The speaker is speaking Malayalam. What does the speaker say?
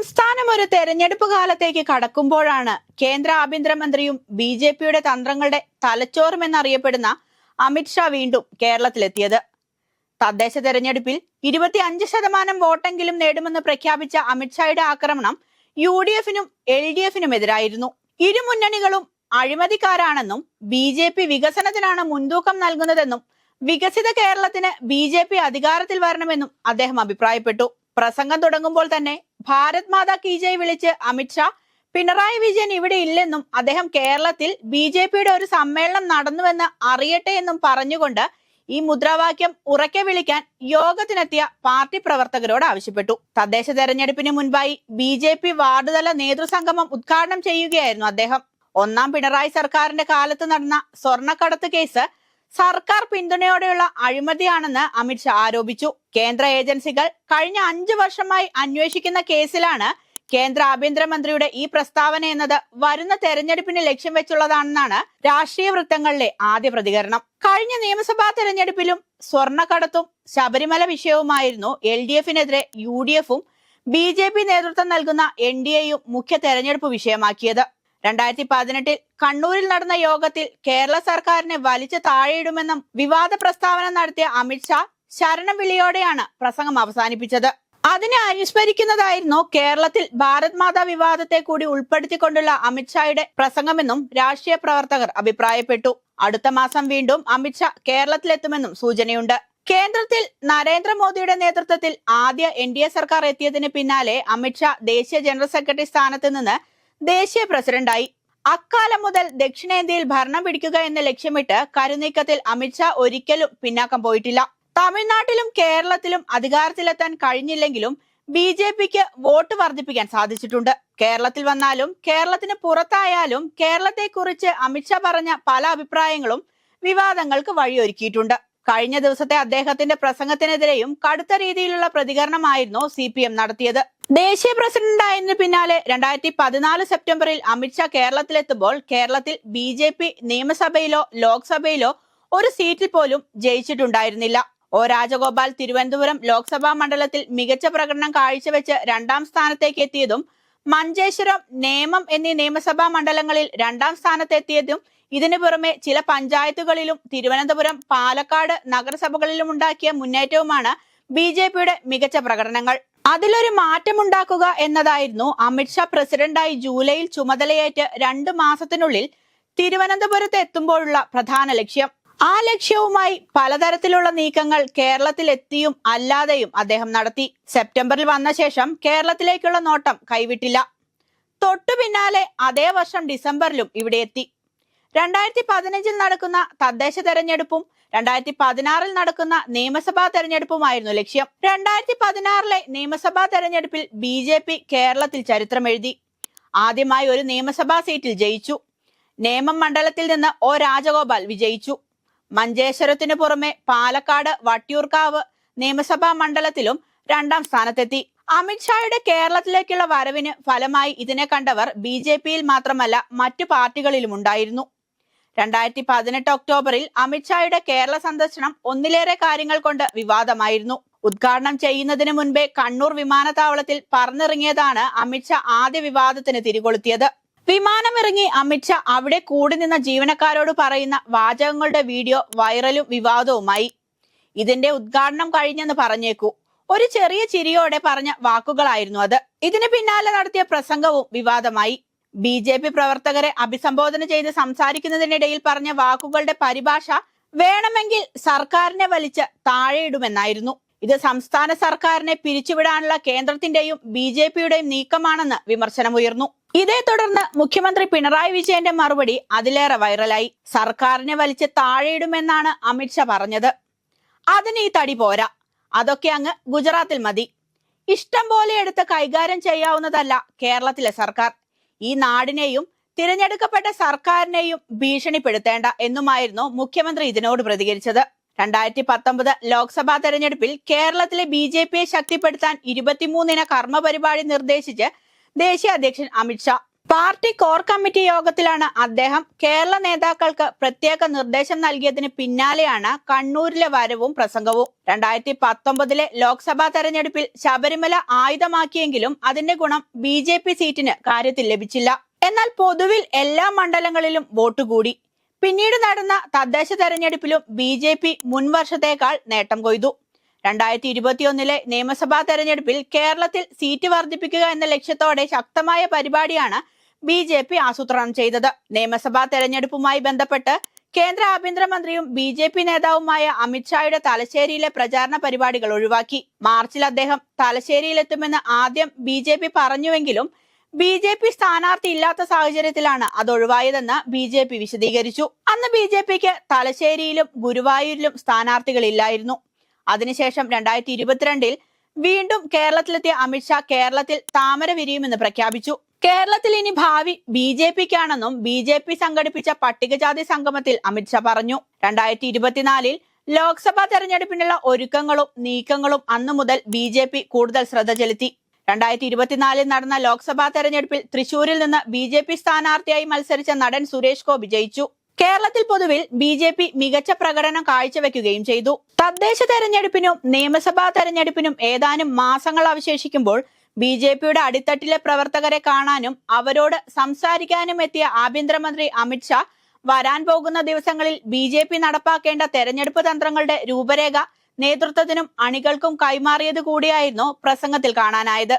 സംസ്ഥാനം ഒരു തെരഞ്ഞെടുപ്പ് കാലത്തേക്ക് കടക്കുമ്പോഴാണ് കേന്ദ്ര ആഭ്യന്തരമന്ത്രിയും ബി ജെ പിയുടെ തന്ത്രങ്ങളുടെ തലച്ചോറും എന്നറിയപ്പെടുന്ന അമിത്ഷാ വീണ്ടും കേരളത്തിലെത്തിയത്. തദ്ദേശ തെരഞ്ഞെടുപ്പിൽ ഇരുപത്തി അഞ്ച് ശതമാനം വോട്ടെങ്കിലും നേടുമെന്ന് പ്രഖ്യാപിച്ച അമിത്ഷായുടെ ആക്രമണം യു ഡി എഫിനും എൽ ഡി എഫിനും എതിരായിരുന്നു. ഇരു മുന്നണികളും അഴിമതിക്കാരാണെന്നും ബി ജെ പി വികസനത്തിനാണ് മുൻതൂക്കം നൽകുന്നതെന്നും വികസിത കേരളത്തിന് ബി ജെ പി അധികാരത്തിൽ വരണമെന്നും അദ്ദേഹം അഭിപ്രായപ്പെട്ടു. പ്രസംഗം തുടങ്ങുമ്പോൾ തന്നെ ഭാരത് മാതാ കി ജയ് വിളിച്ച് അമിത്ഷാ പിണറായി വിജയൻ ഇവിടെ ഇല്ലെന്നും അദ്ദേഹം കേരളത്തിൽ ബി ജെ പിയുടെ ഒരു സമ്മേളനം നടന്നുവെന്ന് അറിയട്ടെ എന്നും പറഞ്ഞുകൊണ്ട് ഈ മുദ്രാവാക്യം ഉറക്കെ വിളിക്കാൻ യോഗത്തിനെത്തിയ പാർട്ടി പ്രവർത്തകരോട് ആവശ്യപ്പെട്ടു. തദ്ദേശ തെരഞ്ഞെടുപ്പിന് മുൻപായി ബി ജെ പി വാർഡുതല നേതൃസംഗമം ഉദ്ഘാടനം ചെയ്യുകയായിരുന്നു അദ്ദേഹം. ഒന്നാം പിണറായി സർക്കാരിന്റെ കാലത്ത് നടന്ന സ്വർണക്കടത്ത് കേസ് സർക്കാർ പിന്തുണയോടെയുള്ള അഴിമതിയാണെന്ന് അമിത്ഷാ ആരോപിച്ചു. കേന്ദ്ര ഏജൻസികൾ കഴിഞ്ഞ അഞ്ചു വർഷമായി അന്വേഷിക്കുന്ന കേസിലാണ് കേന്ദ്ര ആഭ്യന്തരമന്ത്രിയുടെ ഈ പ്രസ്താവന എന്നത് വരുന്ന തെരഞ്ഞെടുപ്പിന് ലക്ഷ്യം വെച്ചുള്ളതാണെന്നാണ് രാഷ്ട്രീയ വൃത്തങ്ങളിലെ ആദ്യ പ്രതികരണം. കഴിഞ്ഞ നിയമസഭാ തെരഞ്ഞെടുപ്പിലും സ്വർണക്കടത്തും ശബരിമല വിഷയവുമായിരുന്നു എൽ ഡി എഫിനെതിരെ യു ഡി എഫും ബി ജെ പി നേതൃത്വം നൽകുന്ന എൻ ഡി എയും മുഖ്യ തെരഞ്ഞെടുപ്പ് വിഷയമാക്കിയത്. രണ്ടായിരത്തി പതിനെട്ടിൽ കണ്ണൂരിൽ നടന്ന യോഗത്തിൽ കേരള സർക്കാരിനെ വലിച്ചു താഴെയിടുമെന്നും വിവാദ പ്രസ്താവന നടത്തിയ അമിത്ഷാ ശരണം വിളിയോടെയാണ് പ്രസംഗം അവസാനിപ്പിച്ചത്. അതിനെ അനുസ്മരിക്കുന്നതായിരുന്നു കേരളത്തിൽ ഭാരത് മാതാ വിവാദത്തെ കൂടി ഉൾപ്പെടുത്തിക്കൊണ്ടുള്ള അമിത്ഷായുടെ പ്രസംഗമെന്നും രാഷ്ട്രീയ പ്രവർത്തകർ അഭിപ്രായപ്പെട്ടു. അടുത്ത മാസം വീണ്ടും അമിത്ഷാ കേരളത്തിലെത്തുമെന്നും സൂചനയുണ്ട്. കേന്ദ്രത്തിൽ നരേന്ദ്രമോദിയുടെ നേതൃത്വത്തിൽ ആദ്യ എൻ ഡി എ സർക്കാർ എത്തിയതിന് പിന്നാലെ അമിത്ഷാ ദേശീയ ജനറൽ സെക്രട്ടറി സ്ഥാനത്ത് നിന്ന് ദേശീയ പ്രസിഡന്റായി. അക്കാലം മുതൽ ദക്ഷിണേന്ത്യയിൽ ഭരണം പിടിക്കുക എന്ന ലക്ഷ്യമിട്ട് കരുനീക്കത്തിൽ അമിത്ഷാ ഒരിക്കലും പിന്നാക്കം പോയിട്ടില്ല. തമിഴ്നാട്ടിലും കേരളത്തിലും അധികാരത്തിലെത്താൻ കഴിഞ്ഞില്ലെങ്കിലും ബി ജെ പിക്ക് വോട്ട് വർദ്ധിപ്പിക്കാൻ സാധിച്ചിട്ടുണ്ട്. കേരളത്തിൽ വന്നാലും കേരളത്തിന് പുറത്തായാലും കേരളത്തെക്കുറിച്ച് അമിത്ഷാ പറഞ്ഞ പല അഭിപ്രായങ്ങളും വിവാദങ്ങൾക്ക് വഴിയൊരുക്കിയിട്ടുണ്ട്. കഴിഞ്ഞ ദിവസത്തെ അദ്ദേഹത്തിന്റെ പ്രസംഗത്തിനെതിരെയും കടുത്ത രീതിയിലുള്ള പ്രതികരണമായിരുന്നു സി നടത്തിയത്. ദേശീയ പ്രസിഡന്റായതിനു പിന്നാലെ രണ്ടായിരത്തി പതിനാല് സെപ്റ്റംബറിൽ അമിത്ഷാ കേരളത്തിലെത്തുമ്പോൾ കേരളത്തിൽ ബി ജെ പി നിയമസഭയിലോ ലോക്സഭയിലോ ഒരു സീറ്റിൽ പോലും ജയിച്ചിട്ടുണ്ടായിരുന്നില്ല. ഒ രാജഗോപാൽ തിരുവനന്തപുരം ലോക്സഭാ മണ്ഡലത്തിൽ മികച്ച പ്രകടനം കാഴ്ചവെച്ച് രണ്ടാം സ്ഥാനത്തേക്ക് എത്തിയതും മഞ്ചേശ്വരം നേമം എന്നീ നിയമസഭാ മണ്ഡലങ്ങളിൽ രണ്ടാം സ്ഥാനത്തെത്തിയതും ഇതിനു പുറമെ ചില പഞ്ചായത്തുകളിലും തിരുവനന്തപുരം പാലക്കാട് നഗരസഭകളിലും ഉണ്ടാക്കിയ മുന്നേറ്റവുമാണ് ബി മികച്ച പ്രകടനങ്ങൾ. അതിലൊരു മാറ്റമുണ്ടാക്കുക എന്നതായിരുന്നു അമിത്ഷാ പ്രസിഡന്റായി ജൂലൈയിൽ ചുമതലയേറ്റ് രണ്ട് മാസത്തിനുള്ളിൽ തിരുവനന്തപുരത്ത് എത്തുമ്പോഴുള്ള പ്രധാന ലക്ഷ്യം. ആ ലക്ഷ്യവുമായി പലതരത്തിലുള്ള നീക്കങ്ങൾ കേരളത്തിൽ എത്തിയും അല്ലാതെയും അദ്ദേഹം നടത്തി. സെപ്റ്റംബറിൽ വന്ന ശേഷം കേരളത്തിലേക്കുള്ള നോട്ടം കൈവിട്ടില്ല. തൊട്ടു പിന്നാലെ അതേ വർഷം ഡിസംബറിലും ഇവിടെ എത്തി. രണ്ടായിരത്തി പതിനഞ്ചിൽ നടക്കുന്ന തദ്ദേശ തെരഞ്ഞെടുപ്പും രണ്ടായിരത്തി പതിനാറിൽ നടക്കുന്ന നിയമസഭാ തെരഞ്ഞെടുപ്പുമായിരുന്നു ലക്ഷ്യം. രണ്ടായിരത്തി പതിനാറിലെ നിയമസഭാ തെരഞ്ഞെടുപ്പിൽ ബി ജെ പി കേരളത്തിൽ ചരിത്രമെഴുതി. ആദ്യമായി ഒരു നിയമസഭാ സീറ്റിൽ ജയിച്ചു. നേമം മണ്ഡലത്തിൽ നിന്ന് ഒ രാജഗോപാൽ വിജയിച്ചു. മഞ്ചേശ്വരത്തിനു പുറമെ പാലക്കാട് വട്ടിയൂർക്കാവ് നിയമസഭാ മണ്ഡലത്തിലും രണ്ടാം സ്ഥാനത്തെത്തി. അമിത്ഷായുടെ കേരളത്തിലേക്കുള്ള വരവിന് ഫലമായി ഇതിനെ കണ്ടവർ ബി ജെ പിയിൽ മാത്രമല്ല മറ്റു പാർട്ടികളിലും ഉണ്ടായിരുന്നു. രണ്ടായിരത്തി പതിനെട്ട് ഒക്ടോബറിൽ അമിത്ഷായുടെ കേരള സന്ദർശനം ഒന്നിലേറെ കാര്യങ്ങൾ കൊണ്ട് വിവാദമായിരുന്നു. ഉദ്ഘാടനം ചെയ്യുന്നതിന് മുൻപേ കണ്ണൂർ വിമാനത്താവളത്തിൽ പറന്നിറങ്ങിയതാണ് അമിത്ഷാ ആദ്യ വിവാദത്തിന് തിരികൊളുത്തിയത്. വിമാനമിറങ്ങി അമിത്ഷാ അവിടെ കൂടി നിന്ന ജീവനക്കാരോട് പറയുന്ന വാചകങ്ങളുടെ വീഡിയോ വൈറലും വിവാദവുമായി. ഇതിന്റെ ഉദ്ഘാടനം കഴിഞ്ഞെന്ന് പറഞ്ഞേക്കൂ. ഒരു ചെറിയ ചിരിയോടെ പറഞ്ഞ വാക്കുകളായിരുന്നു അത്. ഇതിന് പിന്നാലെ നടത്തിയ പ്രസംഗവും വിവാദമായി. ബി ജെ പി പ്രവർത്തകരെ അഭിസംബോധന ചെയ്ത് സംസാരിക്കുന്നതിനിടയിൽ പറഞ്ഞ വാക്കുകളുടെ പരിഭാഷ വേണമെങ്കിൽ സർക്കാരിനെ വലിച്ച് താഴെയിടുമെന്നായിരുന്നു. ഇത് സംസ്ഥാന സർക്കാരിനെ പിരിച്ചുവിടാനുള്ള കേന്ദ്രത്തിന്റെയും ബി ജെ പിയുടെയും നീക്കമാണെന്ന് വിമർശനമുയർന്നു. ഇതേ തുടർന്ന് മുഖ്യമന്ത്രി പിണറായി വിജയന്റെ മറുപടി അതിലേറെ വൈറലായി. സർക്കാരിനെ വലിച്ച് താഴെയിടുമെന്നാണ് അമിത്ഷാ പറഞ്ഞത്. അതിന് ഈ തടി പോരാ. അതൊക്കെ അങ്ങ് ഗുജറാത്തിൽ മതി. ഇഷ്ടം പോലെ എടുത്ത് കൈകാര്യം ചെയ്യാവുന്നതല്ല കേരളത്തിലെ സർക്കാർ. ഈ നാടിനെയും തിരഞ്ഞെടുക്കപ്പെട്ട സർക്കാരിനെയും ഭീഷണിപ്പെടുത്തേണ്ട എന്നുമായിരുന്നു മുഖ്യമന്ത്രി ഇതിനോട് പ്രതികരിച്ചത്. രണ്ടായിരത്തി പത്തൊമ്പത് ലോക്സഭാ തെരഞ്ഞെടുപ്പിൽ കേരളത്തിലെ ബി ജെ പിയെ ശക്തിപ്പെടുത്താൻ ഇരുപത്തിമൂന്നിന കർമ്മ പരിപാടി നിർദ്ദേശിച്ച് ദേശീയ അധ്യക്ഷൻ അമിത്ഷാ പാർട്ടി കോർ കമ്മിറ്റി യോഗത്തിലാണ് അദ്ദേഹം കേരള നേതാക്കൾക്ക് പ്രത്യേക നിർദ്ദേശം നൽകിയതിന് പിന്നാലെയാണ് കണ്ണൂരിലെ വരവും പ്രസംഗവും. രണ്ടായിരത്തി പത്തൊമ്പതിലെ ലോക്സഭാ തെരഞ്ഞെടുപ്പിൽ ശബരിമല ആയുധമാക്കിയെങ്കിലും അതിന്റെ ഗുണം ബി ജെ പി സീറ്റിന് കാര്യത്തിൽ ലഭിച്ചില്ല. എന്നാൽ പൊതുവിൽ എല്ലാ മണ്ഡലങ്ങളിലും വോട്ട് കൂടി. പിന്നീട് നടന്ന തദ്ദേശ തെരഞ്ഞെടുപ്പിലും ബി ജെ പി മുൻ വർഷത്തേക്കാൾ നേട്ടം കൊയ്തു. രണ്ടായിരത്തി ഇരുപത്തിയൊന്നിലെ നിയമസഭാ തെരഞ്ഞെടുപ്പിൽ കേരളത്തിൽ സീറ്റ് വർദ്ധിപ്പിക്കുക എന്ന ലക്ഷ്യത്തോടെ ശക്തമായ പരിപാടിയാണ് ബി ജെ പി ആസൂത്രണം ചെയ്തത്. നിയമസഭാ തെരഞ്ഞെടുപ്പുമായി ബന്ധപ്പെട്ട് കേന്ദ്ര ആഭ്യന്തരമന്ത്രിയും ബി ജെ പി നേതാവുമായ അമിത്ഷായുടെ തലശ്ശേരിയിലെ പ്രചാരണ പരിപാടികൾ ഒഴിവാക്കി. മാർച്ചിൽ അദ്ദേഹം തലശ്ശേരിയിലെത്തുമെന്ന് ആദ്യം ബി ജെ പി പറഞ്ഞുവെങ്കിലും ബി ജെ പി സ്ഥാനാർത്ഥി ഇല്ലാത്ത സാഹചര്യത്തിലാണ് അത് ഒഴിവായതെന്ന് ബി ജെ പി വിശദീകരിച്ചു. അന്ന് ബി ജെ പിക്ക് തലശ്ശേരിയിലും ഗുരുവായൂരിലും സ്ഥാനാർത്ഥികളില്ലായിരുന്നു. അതിനുശേഷം രണ്ടായിരത്തി ഇരുപത്തിരണ്ടിൽ വീണ്ടും കേരളത്തിലെത്തിയ അമിത്ഷാ കേരളത്തിൽ താമര വിരിയുമെന്ന് പ്രഖ്യാപിച്ചു. കേരളത്തിൽ ഇനി ഭാവി ബി ജെ പിക്കാണെന്നും ബി ജെ പി സംഘടിപ്പിച്ച പട്ടികജാതി സംഗമത്തിൽ അമിത്ഷാ പറഞ്ഞു. രണ്ടായിരത്തി ഇരുപത്തിനാലിൽ ലോക്സഭാ തെരഞ്ഞെടുപ്പിനുള്ള ഒരുക്കങ്ങളും നീക്കങ്ങളും അന്നു മുതൽ ബി ജെ പി കൂടുതൽ ശ്രദ്ധ ചെലുത്തി. രണ്ടായിരത്തി ഇരുപത്തിനാലിൽ നടന്ന ലോക്സഭാ തെരഞ്ഞെടുപ്പിൽ തൃശൂരിൽ നിന്ന് ബി ജെ പി സ്ഥാനാർത്ഥിയായി മത്സരിച്ച നടൻ സുരേഷ് ഗോപി ജയിച്ചു. കേരളത്തിൽ പൊതുവിൽ ബി ജെ പി മികച്ച പ്രകടനം കാഴ്ചവെക്കുകയും ചെയ്തു. തദ്ദേശ തെരഞ്ഞെടുപ്പിനും നിയമസഭാ തെരഞ്ഞെടുപ്പിനും ഏതാനും മാസങ്ങൾ അവശേഷിക്കുമ്പോൾ ബി ജെ പിയുടെ അടിത്തട്ടിലെ പ്രവർത്തകരെ കാണാനും അവരോട് സംസാരിക്കാനും എത്തിയ ആഭ്യന്തരമന്ത്രി അമിത്ഷാ വരാൻ പോകുന്ന ദിവസങ്ങളിൽ ബി ജെ പി നടപ്പാക്കേണ്ട തെരഞ്ഞെടുപ്പ് തന്ത്രങ്ങളുടെ രൂപരേഖ നേതൃത്വത്തിനും അണികൾക്കും കൈമാറിയത് കൂടിയായിരുന്നു പ്രസംഗത്തിൽ കാണാനായത്.